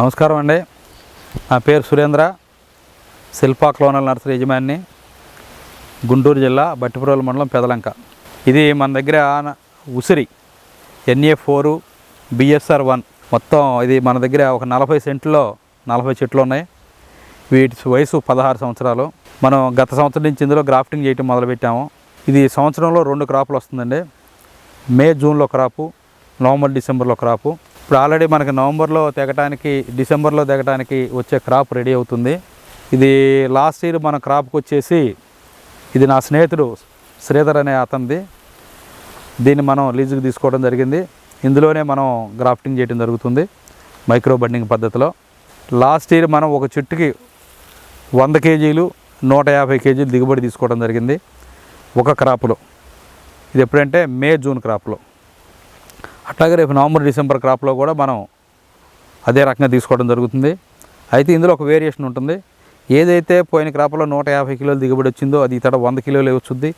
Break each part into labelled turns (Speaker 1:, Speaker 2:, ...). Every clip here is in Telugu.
Speaker 1: నమస్కారం అండి. నా పేరు సురేంద్ర శిల్పా క్లోనల్ నర్సరీ యజమాని గుంటూరు జిల్లా బట్టిపురోలు మండలం పెదలంక. ఇది మన దగ్గర ఉసిరి ఎన్ఏ ఫోరు బిఎస్ఆర్ వన్. మొత్తం ఇది మన దగ్గర ఒక నలభై సెంట్లో నలభై చెట్లు ఉన్నాయి. వీటి వయసు పదహారు సంవత్సరాలు. మనం గత సంవత్సరం నుంచి ఇందులో గ్రాఫ్టింగ్ చేయటం మొదలుపెట్టాము. ఇది సంవత్సరంలో రెండు క్రాపులు వస్తుందండి. మే జూన్లో క్రాపు నవంబర్ డిసెంబర్లో క్రాపు. ఇప్పుడు ఆల్రెడీ మనకి నవంబర్లో తెగటానికి డిసెంబర్లో తెగటానికి వచ్చే క్రాప్ రెడీ అవుతుంది. ఇది లాస్ట్ ఇయర్ మన క్రాప్కి వచ్చేసి ఇది నా స్నేహితుడు శ్రీధర్ అనే అతనిది. దీన్ని మనం లీజుకి తీసుకోవడం జరిగింది. ఇందులోనే మనం గ్రాఫ్టింగ్ చేయడం జరుగుతుంది మైక్రో బండింగ్ పద్ధతిలో. లాస్ట్ ఇయర్ మనం ఒక చెట్టుకి వంద కేజీలు నూట యాభై కేజీలు దిగుబడి తీసుకోవడం జరిగింది ఒక క్రాప్లో. ఇది ఎప్పుడంటే మే జూన్ క్రాప్లో. అట్లాగే రేపు నవంబర్ డిసెంబర్ క్రాప్లో కూడా మనం అదే రకంగా తీసుకోవడం జరుగుతుంది. అయితే ఇందులో ఒక వేరియేషన్ ఉంటుంది. ఏదైతే పోయిన క్రాప్లో నూట యాభై కిలోలు దిగుబడి వచ్చిందో అది ఇతడ వంద కిలోలు వచ్చుద్ది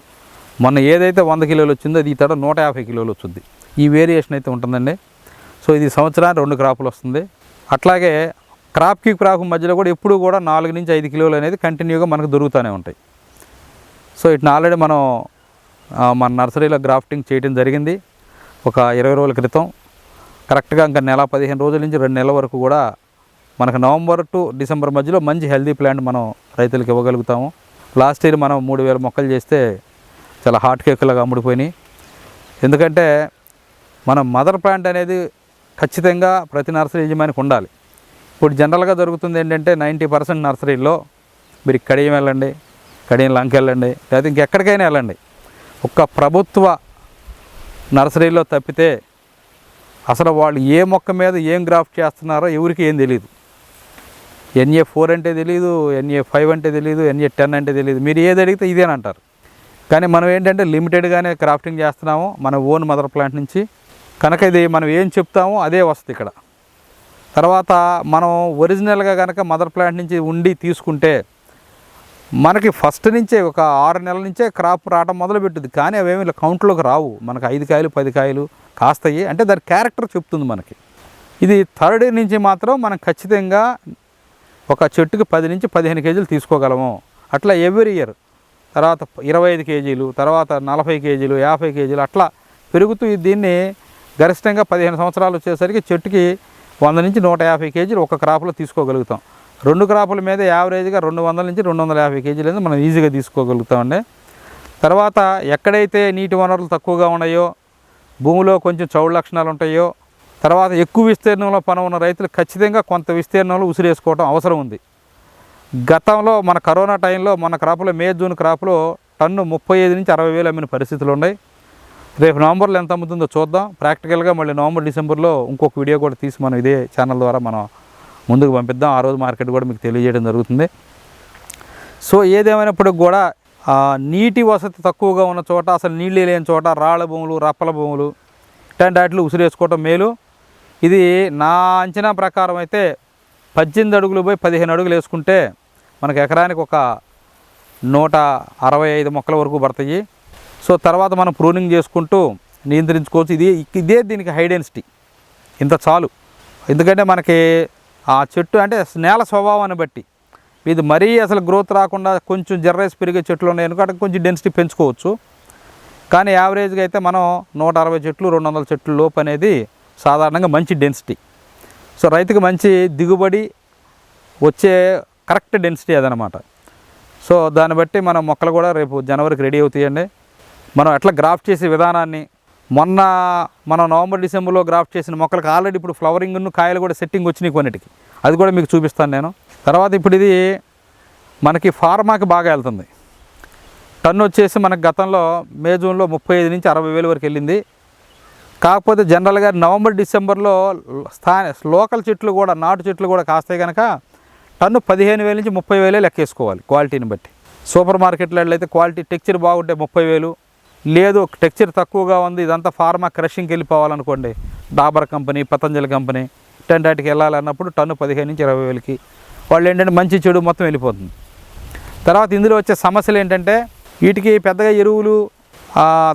Speaker 1: మొన్న ఏదైతే వంద కిలోలు వచ్చిందో అది ఇతడ నూట యాభై కిలోలు వచ్చుద్ది ఈ వేరియేషన్ అయితే ఉంటుందండి. సో ఇది సంవత్సరానికి రెండు క్రాపులు వస్తుంది. అట్లాగే క్రాప్కి క్రాప్ మధ్యలో కూడా ఎప్పుడు కూడా నాలుగు నుంచి ఐదు కిలోలు అనేది కంటిన్యూగా మనకు దొరుకుతూనే ఉంటాయి. సో ఇట్ని ఆల్రెడీ మనం మన నర్సరీలో గ్రాఫ్టింగ్ చేయడం జరిగింది. ఒక ఇరవై రోజుల క్రితం కరెక్ట్గా ఇంకా నెల పదిహేను రోజుల నుంచి రెండు నెలల వరకు కూడా మనకు నవంబర్ టు డిసెంబర్ మధ్యలో మంచి హెల్దీ ప్లాంట్ మనం రైతులకు ఇవ్వగలుగుతాము. లాస్ట్ ఇయర్ మనం మూడు వేల మొక్కలు చేస్తే చాలా హాట్ కేకులాగా అమ్ముడిపోయినాయి. ఎందుకంటే మన మదర్ ప్లాంట్ అనేది ఖచ్చితంగా ప్రతి నర్సరీ యజమానికి ఉండాలి. ఇప్పుడు జనరల్గా జరుగుతుంది ఏంటంటే నైంటీ పర్సెంట్ నర్సరీల్లో మీరు కడియం వెళ్ళండి కడియం లంక వెళ్ళండి లేకపోతే ఇంకెక్కడికైనా వెళ్ళండి. ఒక్క ప్రభుత్వ నర్సరీలో తప్పితే అసలు వాళ్ళు ఏ మొక్క మీద ఏం గ్రాఫ్ట్ చేస్తున్నారో ఎవరికి ఏం తెలియదు ఎన్ఏ ఫోర్ అంటే తెలియదు ఎన్ఏ ఫైవ్ అంటే తెలియదు ఎన్ఏ టెన్ అంటే తెలియదు మీరు ఏది అడిగితే ఇదేనంటారు కానీ మనం ఏంటంటే లిమిటెడ్గానే క్రాఫ్టింగ్ చేస్తున్నాము మన ఓన్ మదర్ ప్లాంట్ నుంచి. కనుక ఇది మనం ఏం చెప్తామో అదే వస్తుంది ఇక్కడ. తర్వాత మనం ఒరిజినల్గా కనుక మదర్ ప్లాంట్ నుంచి ఉండి తీసుకుంటే మనకి ఫస్ట్ నుంచే ఒక ఆరు నెలల నుంచే క్రాప్ రావడం మొదలుపెట్టుద్ది కానీ అవేమి ఇలా కౌంట్లోకి రావు. మనకు ఐదు కాయలు పది కాయలు కాస్తాయి. అంటే దాని క్యారెక్టర్ చెప్తుంది మనకి. ఇది థర్డ్ నుంచి మాత్రం మనం ఖచ్చితంగా ఒక చెట్టుకి పది నుంచి పదిహేను కేజీలు తీసుకోగలము. అట్లా ఎవ్రీ ఇయర్ తర్వాత ఇరవై ఐదు కేజీలు తర్వాత నలభై కేజీలు యాభై కేజీలు అట్లా పెరుగుతూ ఈ దీన్ని గరిష్టంగా పదిహేను సంవత్సరాలు వచ్చేసరికి చెట్టుకి వంద నుంచి నూట యాభై కేజీలు ఒక క్రాప్లో తీసుకోగలుగుతాం. రెండు క్రాపుల మీద యావరేజ్గా రెండు వందల నుంచి రెండు వందల యాభై కేజీలు మనం ఈజీగా తీసుకోగలుగుతామండి. తర్వాత ఎక్కడైతే నీటి వనరులు తక్కువగా ఉన్నాయో భూమిలో కొంచెం చౌడు లక్షణాలు ఉంటాయో తర్వాత ఎక్కువ విస్తీర్ణంలో పని ఉన్న రైతులు ఖచ్చితంగా కొంత విస్తీర్ణంలో ఉసిరేసుకోవడం అవసరం ఉంది. గతంలో మన కరోనా టైంలో మన క్రాపులో మే జూన్ క్రాప్లో టన్ను ముప్పై ఐదు నుంచి అరవై వేలు అమ్మిన పరిస్థితులు ఉన్నాయి. రేపు నవంబర్లో ఎంత అమ్ముతుందో చూద్దాం. ప్రాక్టికల్గా మళ్ళీ నవంబర్ డిసెంబర్లో ఇంకొక వీడియో కూడా తీసి మనం ఇదే ఛానల్ ద్వారా మనం ముందుకు పంపిద్దాం. ఆ రోజు మార్కెట్ కూడా మీకు తెలియజేయడం జరుగుతుంది. సో ఏదేమైనప్పటికి కూడా నీటి వసతి తక్కువగా ఉన్న చోట అసలు నీళ్ళు లేని చోట రాళ్ళ భూములు రప్పల భూములు ఇట్లాంటి వాటిలో ఉసిరేసుకోవటం మేలు. ఇది నా అంచనా ప్రకారం అయితే పద్దెనిమిది అడుగులు పోయి పదిహేను అడుగులు వేసుకుంటే మనకు ఎకరానికి ఒక నూట అరవై ఐదు మొక్కల వరకు పడతాయి. సో తర్వాత మనం ప్రూనింగ్ చేసుకుంటూ నియంత్రించుకోవచ్చు. ఇది ఇదే దీనికి హై డెన్సిటీ. ఇంత చాలు. ఎందుకంటే మనకి ఆ చెట్టు అంటే నేల స్వభావాన్ని బట్టి. ఇది మరీ అసలు గ్రోత్ రాకుండా కొంచెం జర్రేసి పెరిగే చెట్లు ఉన్నాయి ఎందుకంటే కొంచెం డెన్సిటీ పెంచుకోవచ్చు. కానీ యావరేజ్గా అయితే మనం నూట అరవై చెట్లు రెండు వందల చెట్లు లోపు అనేది సాధారణంగా మంచి డెన్సిటీ. సో రైతుకి మంచి దిగుబడి వచ్చే కరెక్ట్ డెన్సిటీ అదనమాట. సో దాన్ని బట్టి మన మొక్కలు కూడా రేపు జనవరికి రెడీ అవుతాయండి. మనం ఎట్లా గ్రాఫ్ట్ చేసే విధానాన్ని మొన్న మనం నవంబర్ డిసెంబర్లో గ్రాఫ్ట్ చేసిన మొక్కలకు ఆల్రెడీ ఇప్పుడు ఫ్లవరింగ్ కాయలు కూడా సెట్టింగ్ వచ్చినాయి కొన్నిటికి. అది కూడా మీకు చూపిస్తాను నేను. తర్వాత ఇప్పుడు ఇది మనకి ఫార్మాకి బాగా వెళ్తుంది. టన్ను వచ్చేసి మనకు గతంలో మే జూన్లో ముప్పై ఐదు నుంచి అరవై వేలు వరకు వెళ్ళింది. కాకపోతే జనరల్గా నవంబర్ డిసెంబర్లో స్థాన లోకల్ చెట్లు కూడా నాటు చెట్లు కూడా కాస్తాయి కనుక టన్ను పదిహేను వేల నుంచి ముప్పై వేలే లెక్కేసుకోవాలి క్వాలిటీని బట్టి. సూపర్ మార్కెట్లో అయితే క్వాలిటీ టెక్చర్ బాగుంటే ముప్పై వేలు లేదు టెక్చర్ తక్కువగా ఉంది. ఇదంతా ఫార్మా క్రషింగ్కి వెళ్ళిపోవాలనుకోండి. Dabur company Patanjali company ten వాటికి వెళ్ళాలన్నప్పుడు టన్ను పదిహేను నుంచి ఇరవై వేలకి. వాళ్ళు ఏంటంటే మంచి చెడు మొత్తం వెళ్ళిపోతుంది. తర్వాత ఇందులో వచ్చే సమస్యలు ఏంటంటే వీటికి పెద్దగా ఎరువులు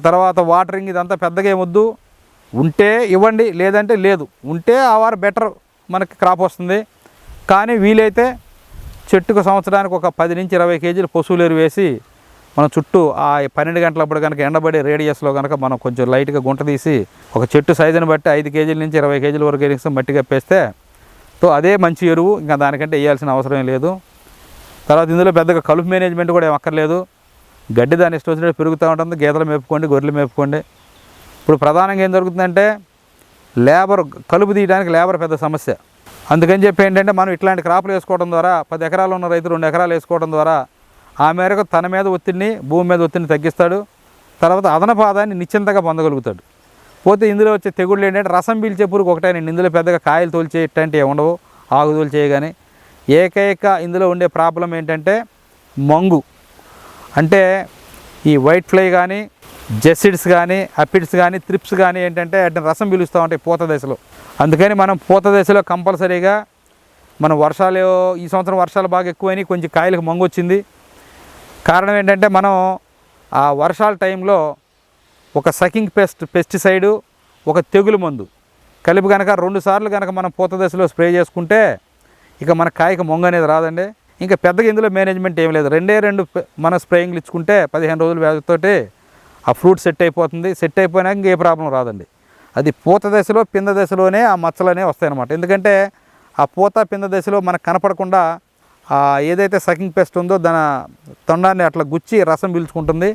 Speaker 1: తర్వాత వాటరింగ్ ఇదంతా పెద్దగా ఏమొద్దు ఉంటే ఇవ్వండి లేదంటే లేదు. ఉంటే ఆ వారు బెటర్ మనకి క్రాప్ వస్తుంది. కానీ వీలైతే చెట్టుకు సంవత్సరానికి ఒక పది నుంచి ఇరవై కేజీలు పశువులు ఎరువు వేసి మనం చుట్టూ ఆ పన్నెండు గంటలప్పుడు కనుక ఎండబడే రేడియస్లో కనుక మనం కొంచెం లైట్గా గుంట తీసి ఒక చెట్టు సైజుని బట్టి ఐదు కేజీల నుంచి ఇరవై కేజీల వరకు వేసి మట్టి కప్పేస్తే తో అదే మంచి ఎరువు. ఇంకా దానికంటే వేయాల్సిన అవసరం లేదు. తర్వాత ఇందులో పెద్దగా కలుపు మేనేజ్మెంట్ కూడా ఏం అక్కర్లేదు. గడ్డి దాని ఇష్టం వచ్చినట్టు పెరుగుతూ ఉంటుంది. గేదెలు మేపుకోండి గొర్రెలు మేపుకోండి. ఇప్పుడు ప్రధానంగా ఏం జరుగుతుందంటే లేబర్ కలుపు తీయడానికి లేబర్ పెద్ద సమస్య. అందుకని చెప్పి ఏంటంటే మనం ఇట్లాంటి క్రాపులు వేసుకోవడం ద్వారా పది ఎకరాలు ఉన్న రైతు రెండు ఎకరాలు వేసుకోవడం ద్వారా ఆ మేరకు తన మీద ఒత్తిడిని భూమి మీద ఒత్తిడిని తగ్గిస్తాడు. తర్వాత అదనపు ఆదాయాన్ని నిశ్చింతగా పొందగలుగుతాడు. పోతే ఇందులో వచ్చే తెగుళ్ళు ఏంటంటే రసం పీల్చే పురుగు ఒకటేనండి ఇందులో పెద్దగా కాయలు తోల్చే ఇట్లాంటివి ఉండవు ఆకు తోల్చేవి కానీ. ఏకైక ఇందులో ఉండే ప్రాబ్లం ఏంటంటే మంగు. అంటే ఈ వైట్ ఫ్లై కానీ జెసిడ్స్ కానీ అపిడ్స్ కానీ త్రిప్స్ కానీ ఏంటంటే వాటిని రసం పీలుస్తూ ఉంటాయి పూత దశలో. అందుకని మనం పూత దశలో కంపల్సరీగా మనం వర్షాలు ఈ సంవత్సరం వర్షాలు బాగా ఎక్కువైనాయి కొంచెం కాయలకు మంగు వచ్చింది కారణం ఏంటంటే మనం ఆ వర్షాల టైంలో ఒక సకింగ్ పెస్ట్ పెస్టిసైడు ఒక తెగులు మందు కలిపి కనుక రెండు సార్లు కనుక మనం పూత దశలో స్ప్రే చేసుకుంటే ఇక మన కాయకు మొంగ అనేది రాదండి. ఇంకా పెద్దగా ఇందులో మేనేజ్మెంట్ ఏం లేదు. రెండే రెండు మన స్ప్రేయింగ్లు ఇచ్చుకుంటే పదిహేను రోజుల వ్యాధితోటి ఆ ఫ్రూట్ సెట్ అయిపోతుంది. సెట్ అయిపోయినాక ఇంకే ప్రాబ్లం రాదండి. అది పూత దశలో పింద దశలోనే ఆ మచ్చలు అనేవి వస్తాయన్నమాట. ఎందుకంటే ఆ పూత పింద దశలో మనకు కనపడకుండా ఏదైతే సకింగ్ పెస్ట్ ఉందో దాని తొండాన్ని అట్లా గుచ్చి రసం పీల్చుకుంటుంది.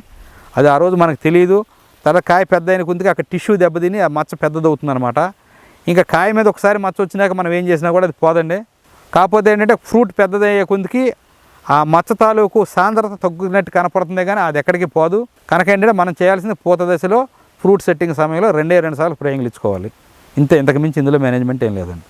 Speaker 1: అది ఆ రోజు మనకు తెలియదు తర్వాత కాయ పెద్ద అయిన కొద్దిగా అక్కడ టిష్యూ దెబ్బతిని ఆ మచ్చ పెద్దదవుతుంది అనమాట ఇంకా కాయ మీద ఒకసారి మచ్చ వచ్చినాక మనం ఏం చేసినా కూడా అది పోదండి. కాకపోతే ఏంటంటే ఫ్రూట్ పెద్దదయ్యే కొద్దికి ఆ మచ్చ తాలూకు సాంద్రత తగ్గినట్టు కనపడుతుంది కానీ అది ఎక్కడికి పోదు. కనుక ఏంటంటే మనం చేయాల్సింది పూత దశలో ఫ్రూట్ సెట్టింగ్ సమయంలో రెండే రెండు సార్లు స్ప్రేయింగ్లు ఇచ్చుకోవాలి ఇంతే ఇంతకు మించి ఇందులో మేనేజ్మెంట్ ఏం లేదండి.